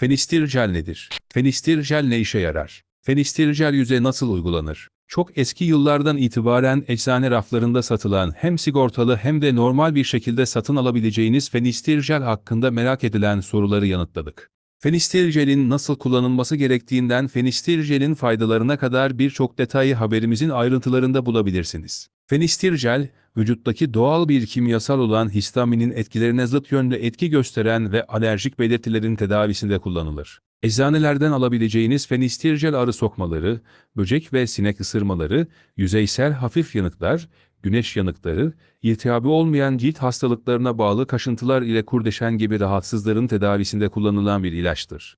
Fenistircel nedir? Fenistircel ne işe yarar? Fenistircel yüze nasıl uygulanır? Çok eski yıllardan itibaren eczane raflarında satılan hem sigortalı hem de normal bir şekilde satın alabileceğiniz fenistircel hakkında merak edilen soruları yanıtladık. Fenistircelin nasıl kullanılması gerektiğinden fenistircelin faydalarına kadar birçok detayı haberimizin ayrıntılarında bulabilirsiniz. Fenistircel, vücuttaki doğal bir kimyasal olan histaminin etkilerine zıt yönde etki gösteren ve alerjik belirtilerin tedavisinde kullanılır. Eczanelerden alabileceğiniz fenistircel arı sokmaları, böcek ve sinek ısırmaları, yüzeysel hafif yanıklar, güneş yanıkları, iltihabı olmayan cilt hastalıklarına bağlı kaşıntılar ile kurdeşen gibi rahatsızların tedavisinde kullanılan bir ilaçtır.